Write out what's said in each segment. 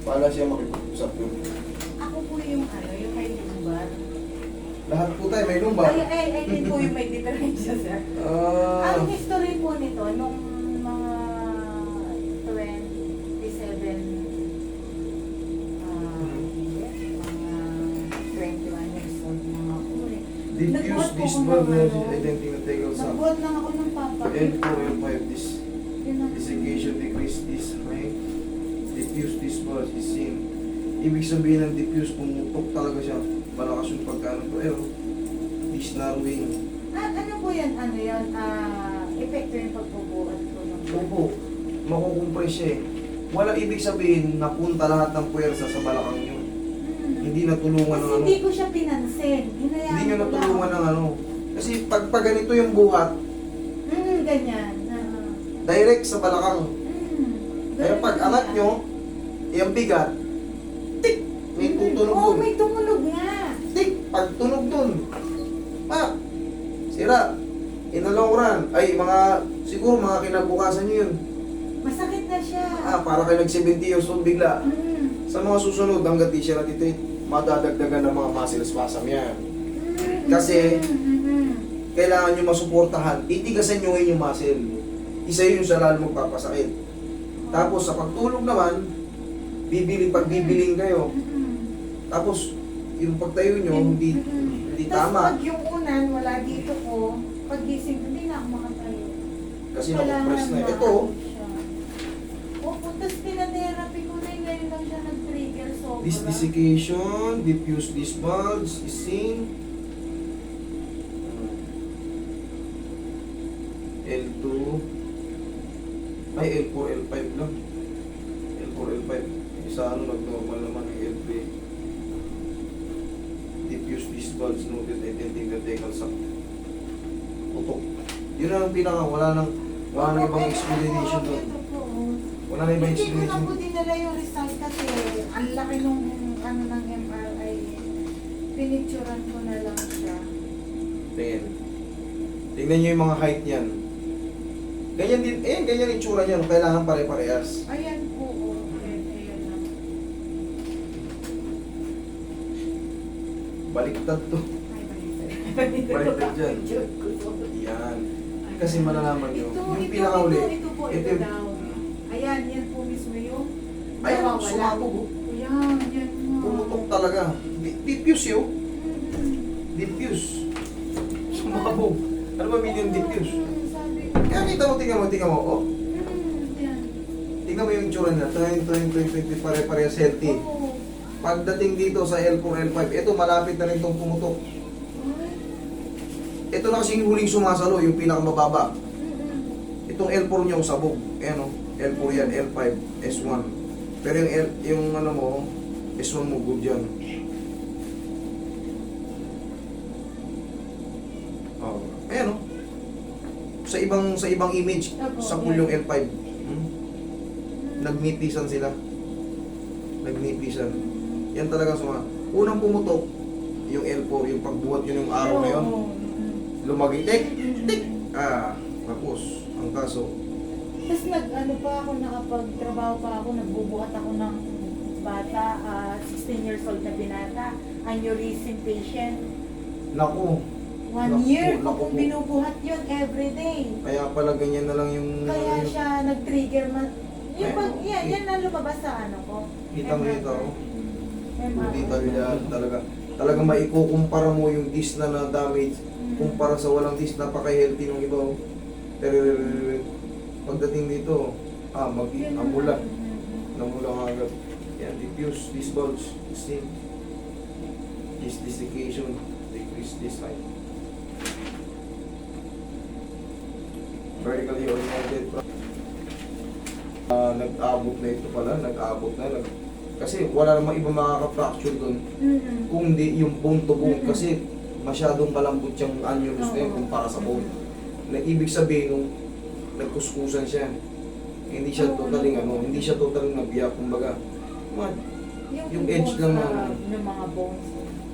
Para siya makipag-usap yun. Ako po yung ano, yung may lumbar. Lahat po tayo may lumbar. Ay, ay, ay, din po yung may diferensya, sir. Ah, Ang history po nito, nung mga 27, ah, mga 21 years old na po eh. diffuse this Nagbuhat po blood ako ng na ano. identical Nagbuhat lang ako ng papa. L4, L5, this Yun ang- desiccation decrease this right? Diffuse this blood is seen. Ibig sabihin ng diffuse, pumutok talaga siya. Malakas yung pagkano. Eh, oh. this narrowing. Ah, ano po yan? Ano yan? Ah, epekto yung pagbubuhat ko ng Opo, makukompress siya eh. Wala ibig sabihin napunta lahat ng puwersa sa balakang yun. Hmm. Hindi natulungan Kasi ng ano. hindi ko siya pinansin. Hinayaan Hindi nyo ko natulungan ng ano. Kasi pag, pag ganito yung buhat, Hmm, ganyan. Ah. direct sa balakang. Hmm. Kaya pag angat nyo, yung bigat, tik, may tutunog Oo, dun. may tumunog nga. Tik, pag tunog dun, pa, sira. In the long run, ay mga, siguro mga kinabukasan nyo yun. Masakit na siya. Ah, para kayo nag-70 years old bigla. Hmm. Sa mga susunod, hanggat di siya natitreat, madadagdagan ng mga muscle spasm yan. Hmm. Kasi- Hmm, hmm, hmm. Kailangan nyo masuportahan, itigasan nyo yung muscle. Isa yun sa lalo magpapasakit. Tapos sa pagtulog naman, bibili pag bibiling kayo. Tapos yung pagtayo nyo, hindi, hindi tama. pag yung unan, wala dito ko, pag gising hindi na ako makatayo. Kasi nakupress na. Ito. Opo, tas pinatherapy ko na yun, ngayon lang siya nag-trigger sobra. this desiccation, diffuse this bulge, is seen. L2, ay L4, L5 lang. L4, L5. Isa ano, nag-normal naman yung L3. Diffuse this bulge noted identical decal sa putok. Yun ang pinaka, wala nang, wala nang ibang explanation doon. Wala nang ibang Hindi ko na explanation. po dinala yung result kasi ang laki nung ano ng MRI. Pinicturan ko na lang siya. Tingin. Tingnan nyo yung mga height niyan. Ganyan din, eh, ganyan yung tsura niyan. Kailangan pare-parehas. Ayan po. oh. Ayan, ayan lang. Baliktad to. Baliktad. Dyan. Yan. Kasi malalaman nyo. Ito, Yung ito, pinakauli. ito, ito po, ito yung- daw. Ayan, yan po mismo yung Ayan, nawawala. sumabog. Ayan, yan nga. Pumutok talaga. Di- Diffuse yun. Mm-mm. Diffuse. Sumabog. Ano ba meaning diffuse? Mm, ko. Kaya kita mo, tingnan mo, tingnan mo. Oh, Mm, yan. tingnan mo yung tsura niya. 20, 20, 20, pare-parehas healthy. Oo. Pagdating dito sa L4, L5, ito malapit na rin itong pumutok. Ito na kasi yung huling sumasalo, yung pinakamababa. Itong L4 niya usabog. Ayan o. L4 yan, L5, S1. Pero yung, L, yung ano mo, S1 mo good yan. Oh. Ayan o. Sa ibang sa ibang image, Opo, sa yung L5. Hmm? Nagnipisan sila. Nagnipisan. Yan talaga suma. Unang pumutok, yung L4, yung pagbuhat yun yung araw na yun. Lumagay, tik, tik. Ah, tapos, ang kaso, Tapos nag ano pa ako, nakapagtrabaho pa ako, nagbubuhat ako ng bata, ah, 16 years old na binata, aneurysm patient. naku, One Naku, year naku ko kung po. binubuhat yun everyday. Kaya pala ganyan na lang yung... Kaya yung- siya nag-trigger man. Yung pag, yan, yan na lumabas sa ano ko. Kita mo ito, oh. MRI. Hindi talaga, talaga, talaga maikukumpara mo yung disc na na damage Mm. kumpara sa walang disc, napaka-healthy ng iba. oh. Pero pagdating dito, ah, mag amula, Mm. namula ka agad. Yan, diffuse, this bulge, steam, this desiccation, decrease this height. Vertically oriented. Ah, nag-abot na ito pala, nag-abot na, nag kasi wala namang iba makaka-fracture doon Mm. kung di yung bone to bone Mm-mm. kasi masyadong malambot yung annulus na yun kumpara sa bone. Na ibig sabihin nung nagkuskusan siya, hindi siya Oo. totaling ano, hindi siya totaling nabiyak kumbaga. Ma- yung tungkol edge lang ng- ng mga bones.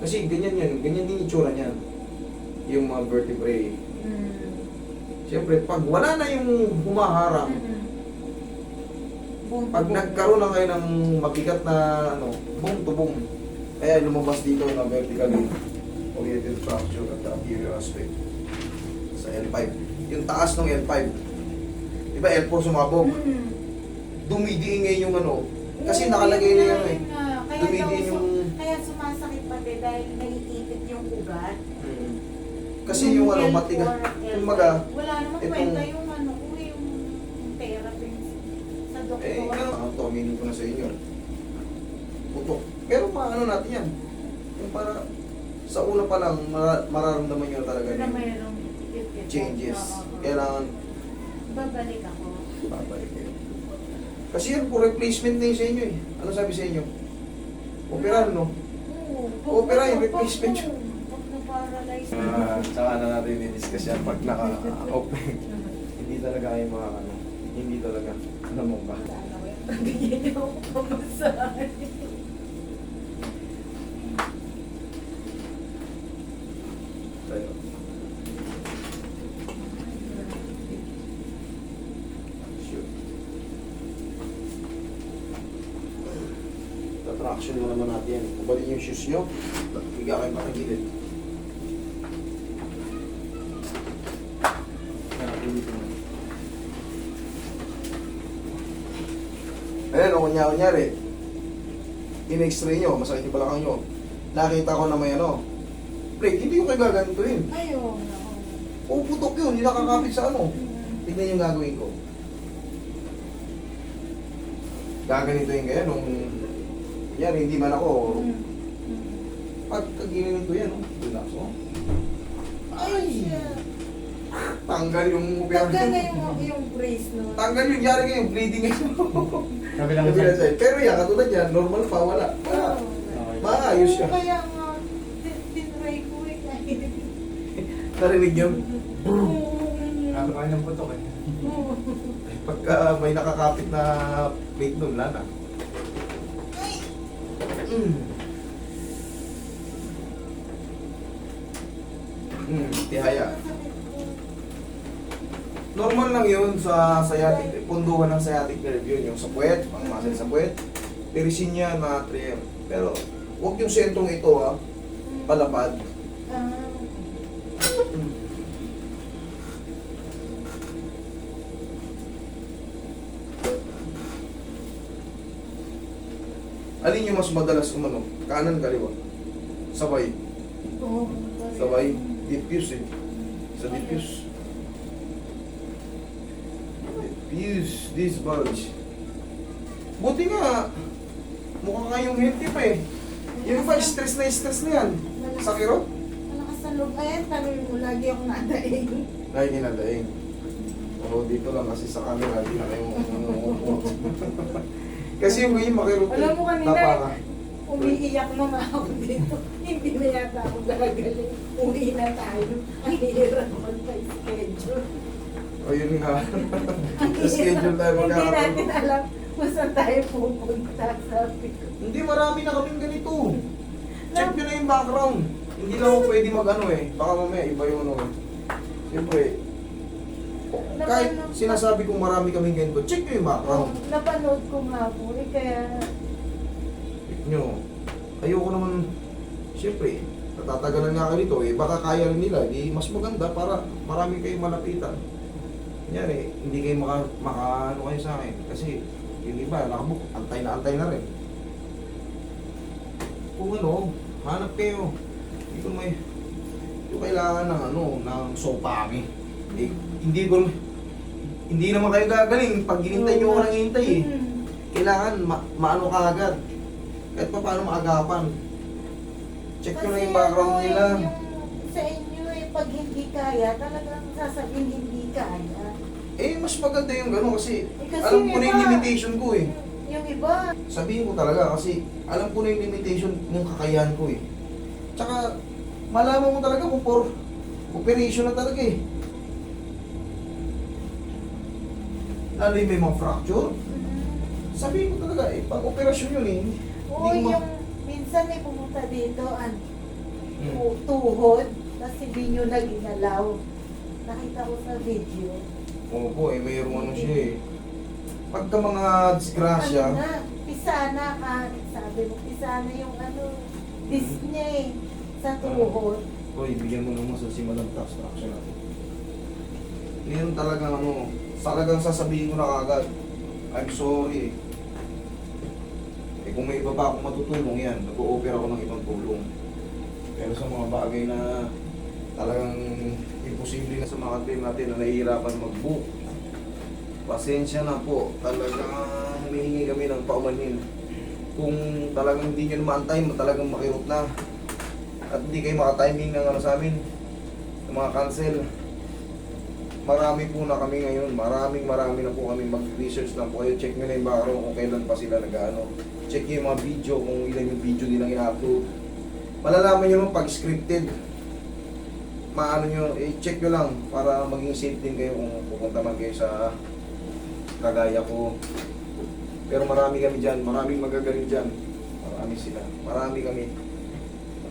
kasi ganyan yan, ganyan din itsura niya. Yung mga vertebrae. Mm. Siyempre, pag wala na yung humaharang, Mm-mm. To Pag nagkaroon na kayo ng mabigat na ano, boom to boom, kaya lumabas dito na vertically oriented fracture at the anterior aspect sa L5. Yung taas ng L5. Di ba L4 sumabog? Mm. Dumidiin ngayon yung ano. Kasi nakalagay na yan eh. Kaya Dumidiin yung... Kaya sumasakit pati dahil naiipit yung ugat. Mm. Kasi yung ano, L4, matigas. L5. Kumbaga, Wala naman itong- kwenta yung ano, ang to, aminin ko na sa inyo. Putok. Pero paano natin yan? Yung para sa una pa lang, mara- mararamdaman nyo talaga na yung mayroong changes. Kailangan Babalik ako. babalik kayo. Kasi yan po, replacement na yun sa inyo eh. Ano sabi sa inyo? Operahan, no? Oo. Opera yung replacement yun. Pag na-paralyze. Ah, tsaka na natin i-discuss yan pag naka-open. hindi talaga kayo mga ano, hindi talaga. Ano mo ba? Bigyan niyo ako. Shoot. Tatraction mo naman natin yan. Kubalin yung shoes nyo. Higa kayo pakagilid. Hanapin dito mo. Ayan, o kunya kunyari. In-x-ray nyo, masakit yung balakang nyo. Nakita ko na may ano. Break, hindi ko kayo gagantuin. Ayaw. Puputok yun, hindi nakakapit sa ano. Tignan yung gagawin ko. Gaganituin kaya nung... Yan, hindi man ako. Pag kaginito yan, oh. Relax, oh. Ay! Tanggal yung Tanggal na yung, yung brace no. Tanggal yung yari kayo, bleeding ngayon. Kabilang Kabilang side. Pero yan, katulad yan, normal pa, wala. Wala. Okay. Maayos siya. Kaya nga, tin- tinry ko eh. kahit- Narinig yun? Ano kayo ng putok eh. Oo. Pagka may nakakapit na plate nun, lana. Mm. Mm, tihaya. Normal lang yun sa sciatic, punduhan ng sciatic nerve yun, yung sa puwet, pang muscle sa puwet, perisinya, natrium. Pero, huwag yung sentrong ito ha, palapad. Ah. Alin yung mas madalas umano? Kanan, kaliwa? Sabay. oo. Sabay. Diffuse eh. Sa diffuse. Diffuse. This bulge. Buti nga. Mukha nga yung healthy pa eh. Yung iba, stress na stress na yan. Sa kirot? Malakas sa loob. Ayan, tanong mo, lagi akong nadaing. Ay, ginadaing. Oo, dito lang kasi sa camera, di na kayo Kasi yung ngayon makirote. Alam mo kanina, Napaka. Umiiyak na nga ako dito. Hindi na yata ako gagaling. Uwi na tayo. Ang hirap magpa-schedule. O yun nga. Schedule tayo Hindi natin magkakaroon. alam kung saan tayo pupunta. Sabi ko. Hindi, marami na kaming ganito. Check nyo na yung background. Hindi lang ako pwede mag-ano eh. Baka mamaya iba yung ano eh. Siyempre, kahit sinasabi kong marami kaming ganito, check nyo yung Oh, background. napanood ko nga po. Eh, kaya Check nyo. Ayoko naman, siyempre, natatagalan nga kayo nito eh. Baka kaya rin nila. Di mas maganda para marami kayong malapitan. Eh, hindi kayo maka, maka ano kayo sa akin. Kasi yung iba, nakabuk, antay na antay na rin. Kung ano, hanap kayo. Hindi ko may, yung kailangan ng ano, ng sopami. Eh, hindi ko, hindi naman kayo gagaling pag hinintay nyo ako nang hintay eh. Mm. Kailangan ma- maano ka agad. Kahit pa paano maagapan. Check ko na yung background ano, nila. Yung sa inyo eh, pag hindi kaya, talagang sasabihin hindi kaya. Eh, mas maganda yung gano'n kasi, Eh, kasi alam ko na yung iba- limitation ko eh. Yung iba, Sabihin ko talaga kasi alam ko na yung limitation ng kakayahan ko eh. Tsaka, malaman mo talaga kung for operation na talaga eh. Lalo yung may mga fracture. Sabihin ko talaga eh, pang operasyon yun eh. Oo, Hindi ko ma- yung minsan may pumunta dito, an, Hmm. tu- tuhod, tapos hindi nyo naginalaw. Nakita ko sa video. Opo eh, mayroong ano siya eh. Pagka mga disgrasya, Ano na, pisana ka. Sabi mo, pisana yung ano, disc niya eh. Sa tuhod. Hoy, bigyan mo naman sa simulang tax traction natin. Ngayon talagang ano, talagang sasabihin ko na kagad, I'm sorry. Eh kung may iba pa akong matutulong yan, nag-o-offer ako ng ibang tulong. Pero sa mga bagay na talagang imposible na sa mga team natin na nahihirapan mag-book, pasensya na po, talagang humihingi kami ng paumanhin. Kung talagang hindi nyo naman time, talagang makirot na. At hindi kayo makatiming ng ano sa amin ng mga cancel. Marami po na kami ngayon. Maraming marami na po kami. Mag-research na po kayo. Check nyo na yung baro kung kailan pa sila nag-ano. Check nyo yung mga video kung ilan yung video nilang ina-upload. Malalaman nyo naman pag scripted maano nyo, i-check nyo lang para maging safe din kayo kung pupunta man kayo sa kagaya ko. Pero marami kami dyan, maraming magagaling dyan. Marami sila, marami kami.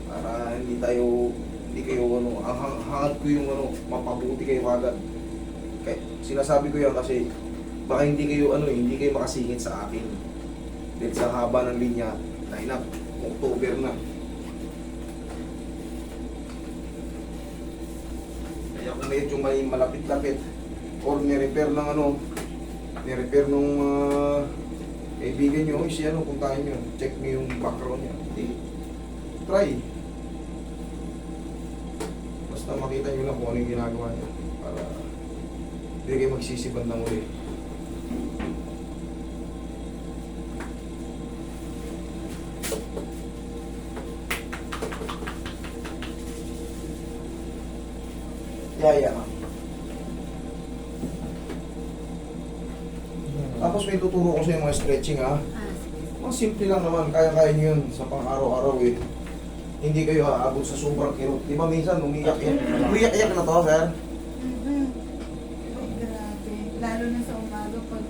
Para hindi tayo hindi kayo ano ang hang- ko yung ano mapabuti kayo agad kaya sinasabi ko yan kasi baka hindi kayo ano hindi kayo makasingit sa akin. Dahil sa haba ng linya line up October na kaya kung medyo may malapit-lapit or ni-repair ng ano ni-repair nung uh, kaibigan nyo, "Uy, si ano, puntahan nyo, check nyo yung background niya. Hindi, try. Basta makita nyo lang kung ano yung ginagawa niya para hindi kayo magsisibad ng Yaya ka. Tapos may tuturo ko sa mga stretching ha. Ah, sige. Mga simple lang naman, kaya-kaya nyo yun sa pang-araw-araw eh. Hindi kayo haabot sa sobrang kirot. Di ba minsan umiyak-iyak? Umiyak-iyak na to, sir? Mhm. Ay, grabe. Lalo na sa umaga pag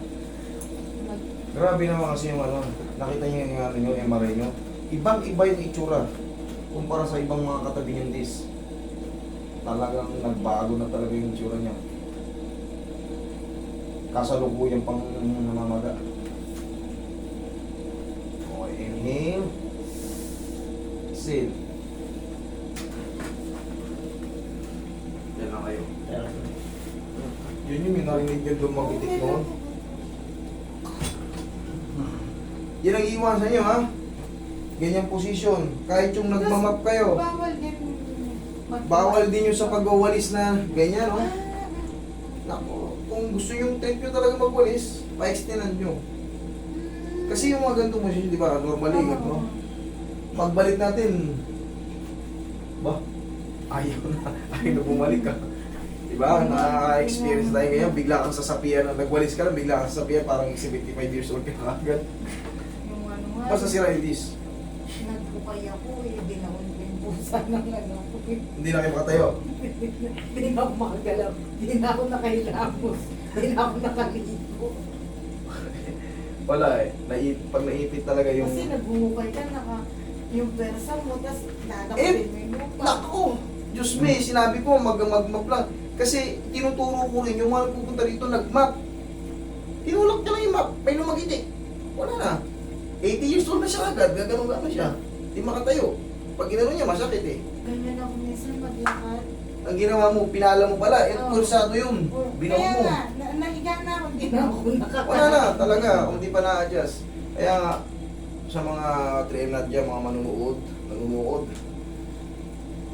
mag... Grabe naman kasi yung ano, nakita niyo yung ano nyo, MRI nyo. Ibang-iba yung itsura kumpara sa ibang mga katabi niyong dis. Talagang nagbago na talaga yung itsura niya. Kasalukuyan pang namamaga. Okay, inhale. Exhale. Yan lang kayo. Yun yung may narinig yung dumagitik noon. Yan ang iwasan nyo ha. Ganyang posisyon. Kahit yung nagmamap kayo. Bawal din. din yung sa pagwawalis na ganyan, no? Ah, Nako, kung gusto yung trip nyo talaga magwalis, pa-extendan nyo. Kasi yung mga ganitong posisyon, di ba, normally, Oo. no? Pagbalik natin, ba, ayaw na, ayaw na bumalik ka. Di ba, na-experience tayo ngayon, bigla kang sasapian, na nagwalis ka lang, bigla kang sasapian, parang 75 years old ka na agad. Yung ano. Basta si Raidis, Nagpukay ako eh. Binaon ko yung pusa ng ano. Hindi na kayo makatayo. Hindi na ako makagalaw. Hindi na ako nakailamos. Hindi na ako nakaligo. Wala eh, Naip, pag naipit talaga yung... Kasi nagbungukay ka, naka, yung persa mo, tapos Eh, dadakpin mo yung lupa. Nako! Diyos me, sinabi ko mag mag map lang. Kasi tinuturo ko rin yung mga pupunta rito nag-map. Tinulak niya lang yung map, may lumagiti. Wala na. 80 years old na siya agad, gaganon na siya. Di makatayo. Pag ginano niya, masakit eh. Ganyan ako minsan maglakad. Ang ginawa mo, pinala mo pala, eh, Oo. pulsado yun. Oh, Binaw Kaya mo. nga, na, nahiga na ako, hindi na ako nakakaligo. Wala na, talaga, kung di pa na-adjust. Kaya nga, sa mga train nat dyan, mga manunood, nanonood,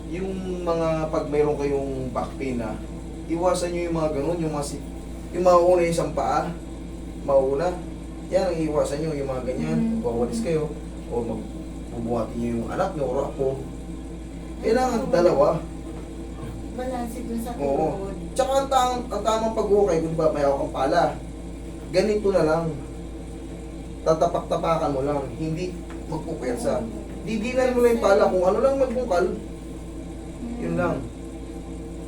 yung mga pag mayroon kayong back pain na, iwasan nyo yung mga ganun, yung mga, si- yung mauna yung isang paa, mauna, yan ang iwasan nyo, yung mga ganyan, Mm. magwawalis kayo, o magbubuhatin nyo yung anak nyo, or apo. Kailangan dalawa. Balanse dun sa Oo. tuhod. Tsaka ang, tang, ang tamang pag-ukay, kung di ba may hawak kang pala, ganito na lang. Tatapak-tapakan mo lang, hindi magpupwersa. Didinan mo lang yung pala, kung ano lang magbungkal, yun lang.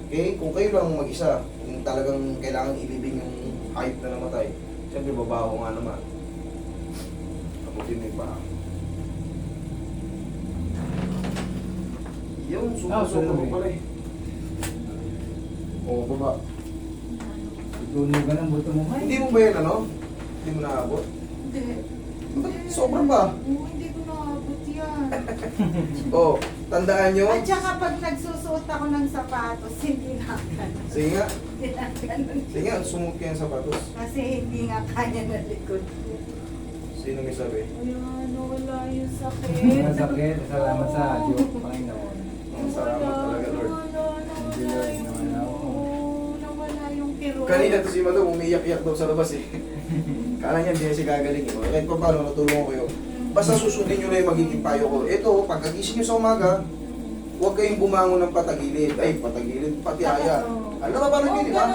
Okay? Kung kayo lang mag-isa, kung talagang kailangan ilibing yung hype na namatay, siyempre babaho nga naman. Taputin mo yung paa. Yung Ah, sumusunod sunod mo pala eh. Oo, baba. Tunugan ang buto mo. Hindi mo ba yan ano? Hindi mo naabot? Hindi. Ba't sobra ba? Oo, hindi ko naabot yan. Oh, tandaan nyo. At saka pag nagsusuot ako ng sapatos, hindi na ganun. Sige nga, Hindi na ganun. sige nga, sumot kayo ng sapatos. Kasi hindi nga kanya na likod ko. Sino may sabi? Ayan, wala yung sakit. Masakit. Salamat sa Diyos, Panginoon. Ang salamat talaga, Lord. Lord, yung nawala ako. Kanina to si Madam, umiyak-iyak daw sa labas eh. Kala niya hindi na siya gagaling eh. Kahit pa paano, natulungan ko yun. Basta susundin nyo na yung magiging payo ko. Ito, pagkagising nyo sa umaga, huwag kayong bumangon ng patagilid. Ay, patagilid, pati aya. Alam mo ba paano yun, di ba?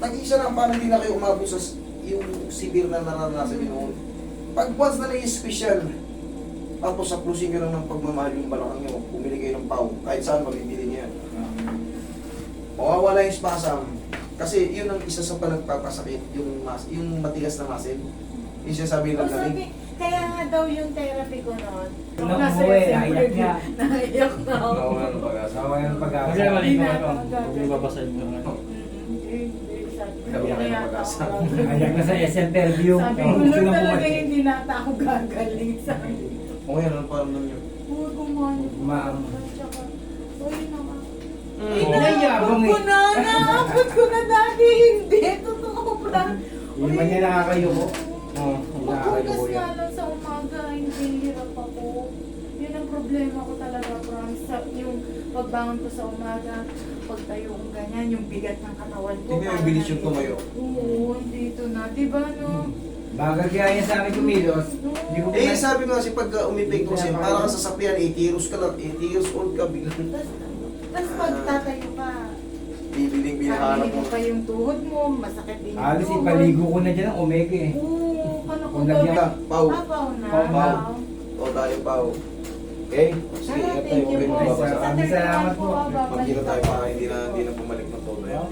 Tag-isa lang paano hindi na kayo umabot sa yung severe na naranasan nyo noon. Pag once na na-special, tapos saplusin nyo lang ng pagmamahal yung balakang nyo, bumili kayo ng pau, kahit saan mabibili niya. Mawawala yung spasm. Kasi yun ang isa sa panagpapasakit, yung mas, yung matigas na muscle. Yung sinasabi O ng sabi, galing. kaya nga daw yung therapy ko noon. Nung nasa December naiyak niya. Naiyak na ako. Nawawala ng pag-asa. Sawa yung pag-asa. Kasi mali ko Hindi ano, na- huwag yung babasahin mo ano. Ayak na sa SM interview. Sabi ko, na talaga hindi nata ako gagaling. Sabi O ngayon, ano paramdam nyo? huwag umano. Ma'am. Tsaka, Uy, naman. Mm. Ay, Oo. ko eh. na, naabot ko na dati. Hindi, totoo ba? Hindi man niya nakakayuko. Oo, Maghugas nakakayuko nga yan. lang sa umaga, hindi hirap ako. Yun ang problema ko talaga, promise. Sa, yung pagbangon ko sa umaga, pagtayo ko ganyan, yung bigat ng katawan ko. Hindi mo yung parang bilis yung nandito. tumayo. Oo, dito na. Di ba, no? Bagal kaya niya sa akin kumilos. Hindi ko Eh, pinag- sabi ko kasi pag uh, umipekto kasi, para ka sa sakyan, 80 years ka lang, 80 years old ka, biglang Tapos, pag tatayo ka, bibiling binahanap mo. pa yung tuhod mo, masakit din yung Alis, tuhod. ipaligo ko na dyan ng omega eh. Oo, ano ko Kung lagyan ka, Pau. Pau na. Pau, pau. O tayo, Pau. Okay? Sige, ingat tayo. thank you po. Maraming salamat po. ah, Magkita tayo para hindi na, hindi na bumalik ng todo yan.